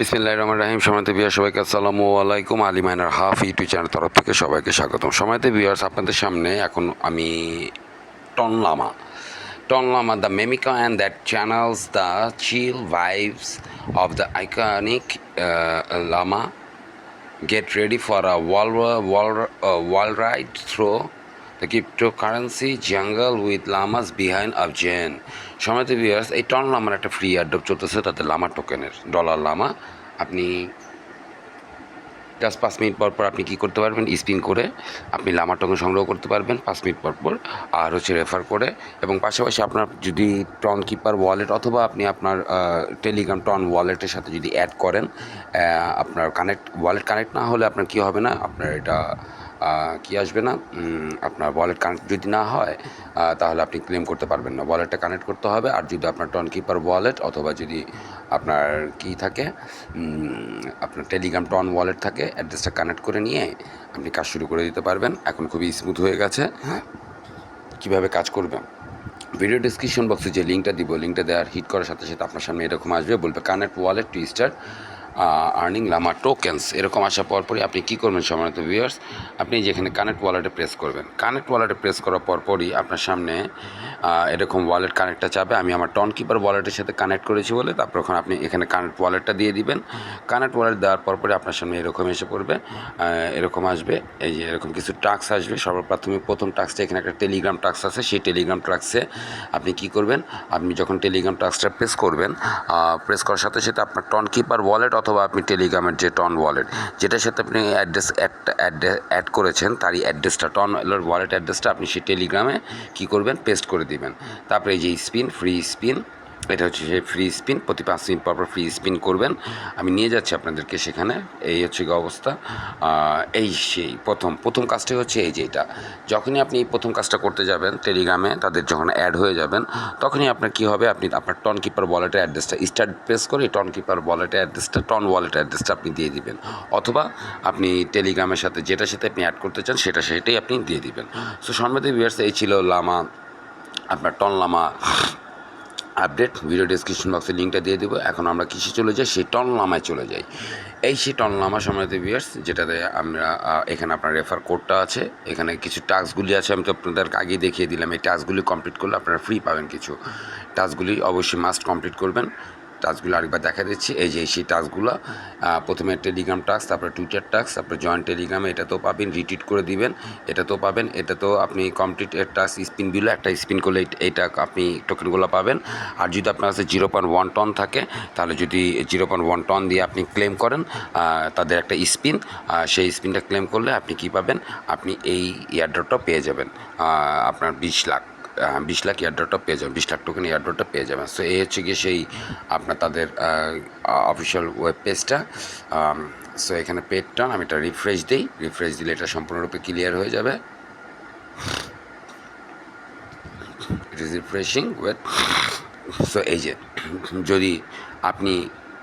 বিসমিল্লাহ রহমান রাহিম। সময়ত বিয়ার সবাইকে আসসালামু আলাইকুম। আলী মাইনার হাফ ইউটিউব চ্যানেল তরফ থেকে সবাইকে স্বাগতম। সময়ত বিয়ার্স আপনাদের সামনে এখন আমি TON llama TON llama the মেমিকা and that channels the chill vibes of the iconic llama get ready for a wall wall wall ride through the cryptocurrency jungle with behind a Jen. সময়ত viewers এই ton লামার একটা free অ্যাডপ চলতেছে তাতে লামা টোকেনের dollar Lama আপনি just পাঁচ minute পর পর আপনি কী করতে পারবেন? স্পিন করে আপনি লামা টোকেন সংগ্রহ করতে পারবেন পাঁচ মিনিট পর পর আর হচ্ছে রেফার করে এবং পাশাপাশি আপনার যদি টন কিপার ওয়ালেট অথবা আপনি আপনার টেলিগ্রাম টন ওয়ালেটের সাথে যদি অ্যাড করেন আপনার কানেক্ট ওয়ালেট কানেক্ট না হলে আপনার কী হবে না? আপনার এটা কি আসবে না? আপনার ওয়ালেট কানেক্ট যদি না হয় তাহলে আপনি ক্লেম করতে পারবেন না। ওয়ালেটটা কানেক্ট করতে হবে, আর যদি আপনার টন কিপার ওয়ালেট অথবা যদি আপনার কি থাকে আপনার টেলিগ্রাম টন ওয়ালেট থাকে অ্যাড্রেসটা কানেক্ট করে নিয়ে আপনি কাজ শুরু করে দিতে পারবেন। এখন খুবই স্মুথ হয়ে গেছে। হ্যাঁ? কীভাবে কাজ করবেন ভিডিও ডিসক্রিপশন বক্সে যে লিঙ্কটা দিব লিঙ্কটা দেওয়ার হিট করার সাথে সাথে আপনার সামনে এরকম আসবে, বলবে connect wallet to start earning llama tokens এরকম আসার পর পরই আপনি কী করবেন সম্মানিত ভিউয়ার্স আপনি যেখানে কানেক্ট ওয়ালেটে প্রেস করবেন। কানেক্ট ওয়ালেটে প্রেস করার পর পরই আপনার সামনে এরকম ওয়ালেট কানেক্টটা চাবে। আমি আমার টন কিপার ওয়ালেটের সাথে কানেক্ট করেছি বলে তারপর ওখানে আপনি এখানে কানেক্ট ওয়ালেটটা দিয়ে দিবেন। কানেক্ট ওয়ালেট দেওয়ার পর পরে আপনার সামনে এরকম এসে পড়বে। এরকম আসবে। এই যে এরকম কিছু টাক্স আসবে। সর্বপ্রাথমিক প্রথম টাক্সটা এখানে একটা টেলিগ্রাম টাক্স আছে। সেই টেলিগ্রাম টাক্সে আপনি কি করবেন? আপনি যখন টেলিগ্রাম টাক্সটা প্রেস করবেন প্রেস করার সাথে সাথে আপনার টন কিপার ওয়ালেট অথবা আপনি টেলিগ্রামের যে টন ওয়ালেট যেটার সাথে আপনি অ্যাড্রেস অ্যাড করেছেন, তারই অ্যাড্রেসটা টন ওয়ালেট অ্যাড্রেসটা আপনি সেই টেলিগ্রামে কী করবেন পেস্ট করে দিবেন। তারপরে এই যে স্পিন ফ্রি স্পিন এটা হচ্ছে সেই ফ্রি স্পিন প্রতি পাঁচ মিনিট পর পর ফ্রি স্পিন করবেন। আমি নিয়ে যাচ্ছি আপনাদেরকে সেখানে, এই হচ্ছে অবস্থা। এই সেই প্রথম প্রথম কাজটাই হচ্ছে এই যে এটা। যখনই আপনি এই প্রথম কাজটা করতে যাবেন টেলিগ্রামে তাদের যখন অ্যাড হয়ে যাবেন, তখনই আপনার কী হবে? আপনি আপনার টন কিপার ওয়ালেটের অ্যাড্রেসটা স্টার্ট প্রেস করে টন কিপার ওয়ালেটের অ্যাড্রেসটা টন ওয়ালেটের অ্যাড্রেসটা আপনি দিয়ে দিবেন। অথবা আপনি টেলিগ্রামের সাথে, যেটার সাথে আপনি অ্যাড করতে চান সেটা সেটাই আপনি দিয়ে দিবেন। সো সম্মতি ভিউয়ার্স এই ছিল লামা, আপনার TON llama update video description বক্সে লিঙ্কটা দিয়ে দেবো। এখন আমরা কিসে চলে যাই? সেই টন লামায় চলে যাই। এই সেই টন লামা সময়তে ভিউয়ার্স যেটাতে আমরা এখানে আপনার রেফার কোডটা আছে। এখানে কিছু টাস্কগুলি আছে, আমি তো আপনাদের আগেই দেখিয়ে দিলাম। এই টাস্কগুলি কমপ্লিট করলে আপনারা ফ্রি পাবেন কিছু। টাস্কগুলি অবশ্যই মাস্ট কমপ্লিট করবেন। টাস্কগুলো আরেকবার দেখা দিচ্ছি। এই যে সেই টাস্কগুলো প্রথমে টেলিগ্রাম টাস্ক, তারপরে টুইটার টাস্ক, তারপরে জয়েন্ট টেলিগ্রামে এটা তো পাবেন রিটুইট করে দিবেন, এটা তো পাবেন, এটা তো আপনি কমপ্লিট এর স্পিন দিলে একটা স্পিন করলে এইটা আপনি টোকেনগুলো পাবেন। আর যদি আপনার কাছে জিরো পয়েন্ট ওয়ান টন থাকে, তাহলে যদি জিরো পয়েন্ট ওয়ান টন দিয়ে আপনি ক্লেম করেন তাদের একটা স্পিন সেই স্পিনটা ক্লেম করলে আপনি কি পাবেন? আপনি এই ইয়ারড্রপটা পেয়ে যাবেন আপনার বিশ লাখ। বিশ লাখ ইয়ারড্রপটা পেয়ে যাবেন, বিশ লাখ টোকেন ইয়ারড্রপটা পেয়ে যাবেন। সো এই হচ্ছে গিয়ে সেই আপনার তাদের অফিসিয়াল ওয়েব পেজটা সো এখানে পেডটা আমি এটা রিফ্রেশ দিই। রিফ্রেশ দিলে এটা সম্পূর্ণরূপে ক্লিয়ার হয়ে যাবে। It is refreshing wait so এই যে, যদি আপনি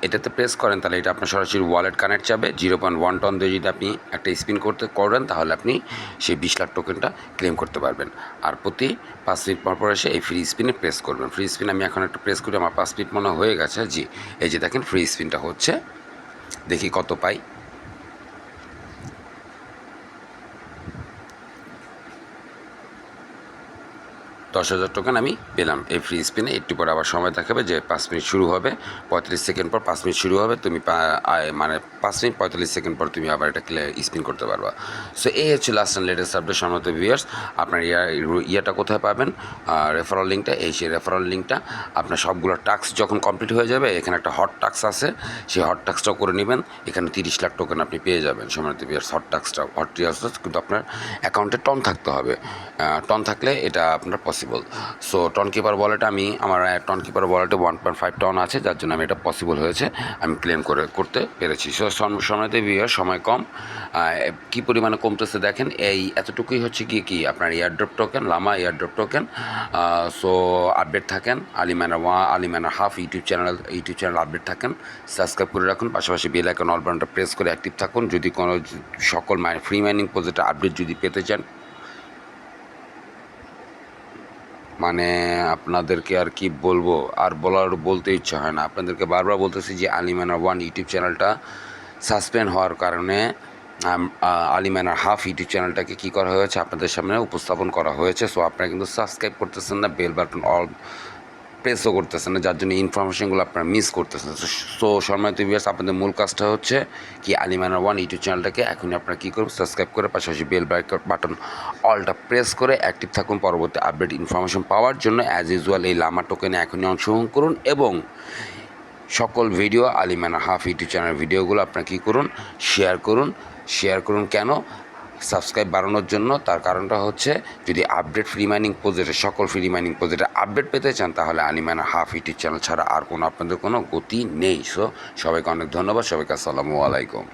এটাতে প্রেস করেন, তাহলে এটা আপনার সরাসরি ওয়ালেট কানেক্ট যাবে। জিরো পয়েন্ট ওয়ান টন দিয়ে যদি আপনি একটা স্পিন করতে করেন, তাহলে আপনি সেই বিশ লাখ টোকেনটা ক্লেম করতে পারবেন। আর প্রতি পাঁচ মিনিট পর পর এসে এই ফ্রি স্পিনে প্রেস করবেন। ফ্রি স্পিন আমি এখন একটা প্রেস করি, আমার পাঁচ মিনিট মনে হয়ে গেছে। জি, এই যে দেখেন ফ্রি স্পিনটা হচ্ছে। দেখি কত পাই। দশ হাজার টোকেন আমি পেলাম। এই ফ্রি স্পিনে একটু পর আবার সময় দেখাবে যে পাঁচ মিনিট শুরু হবে, পঁয়তাল্লিশ সেকেন্ড পর পাঁচ মিনিট শুরু হবে, তুমি মানে পাঁচ মিনিট, পঁয়তাল্লিশ সেকেন্ড পর তুমি আবার এটা স্পিন করতে পারবা। সো এই হচ্ছে লাস্ট অ্যান্ড লেটেস্ট আপডেট সম্মত ভিউয়ার্স আপনার ইয়া ইয়াটা কোথায় পাবেন? রেফারেল লিঙ্কটা এই সেই রেফারেল লিঙ্কটা আপনার সবগুলো টাস্ক যখন কমপ্লিট হয়ে যাবে, এখানে একটা হট টাস্ক আছে। সেই হট টাস্কটাও করে নেবেন। এখানে তিরিশ লাখ টোকেন আপনি পেয়ে যাবেন। সম্মানিত ভিউয়ার্স হট টাস্কটা হট টাস্ক কিন্তু আপনার অ্যাকাউন্টে টন থাকতে হবে। টন থাকলে এটা আপনার পসিবল সো টন কিপার ওয়ালেটে আমি, আমার টন কিপার ওয়ালেটে ওয়ান পয়েন্ট ফাইভ টন আছে, যার জন্য আমি এটা পসিবল হয়েছে, আমি ক্লেম করে, করতে পেরেছি। সো সময়তে বিয়ে সময় কম কী পরিমাণে কমতেছে দেখেন, এই এতটুকুই হচ্ছে কি কি, আপনার এয়ারড্রপ টোকেন লামা এয়ারড্রপ টোকেন সো আপডেট থাকেন আলিমানা ওয়া আলিমানা half YouTube channel YouTube channel update থাকেন সাবস্ক্রাইব করে রাখুন, পাশাপাশি বেল আইকন অল বাটনটা প্রেস করে অ্যাক্টিভ থাকুন, যদি কোনো সকল ফ্রি মাইনিং প্রজেক্টের আপডেট যদি পেতে চান মানে আপনাদেরকে আর কি বলব? আর বলার বলতে ইচ্ছা হয় না। আপনাদেরকে বারবার বলতেছি যে আলিমানার ওয়ান ইউটিউব চ্যানেলটা সাসপেন্ড হওয়ার কারণে আলিমানার হাফ ইউটিউব চ্যানেলটাকে কী করা হয়েছে? আপনাদের সামনে উপস্থাপন করা হয়েছে। সো আপনারা কিন্তু সাবস্ক্রাইব করতেছেন না, বেল বাটন অল প্রেসও করতেছেন না, যার জন্য ইনফরমেশনগুলো আপনারা মিস করতেছেন। সো সম্মানিত ভিউয়ার্স আপনাদের মূল কাজটা হচ্ছে কি আলিমানা ওয়ান ইউটিউব চ্যানেলটাকে এখনই আপনারা কী করুন সাবস্ক্রাইব করে পাশাপাশি বেল বাটন অলটা প্রেস করে অ্যাক্টিভ থাকুন পরবর্তী আপডেট ইনফরমেশন পাওয়ার জন্য। অ্যাজ ইউজুয়াল এই লামা টোকেনে এখনই অংশগ্রহণ করুন এবং সকল ভিডিও আলিমানা হাফ ইউটিউব চ্যানেলের ভিডিওগুলো আপনারা কী করুন? শেয়ার করুন। শেয়ার করুন কেন? সাবস্ক্রাইব বাড়ানোর জন্য। তার কারণটা হচ্ছে, যদি আপডেট ফ্রি মাইনিং প্রজেক্টের সকল ফ্রি মাইনিং প্রজেক্টের আপডেট পেতে চান, তাহলে আনিমান হাফ ইউটিউব চ্যানেল ছাড়া আর কোনো আপনাদের কোনো গতি নেই। সো সবাইকে অনেক ধন্যবাদ। সবাইকে আসসালামু আলাইকুম।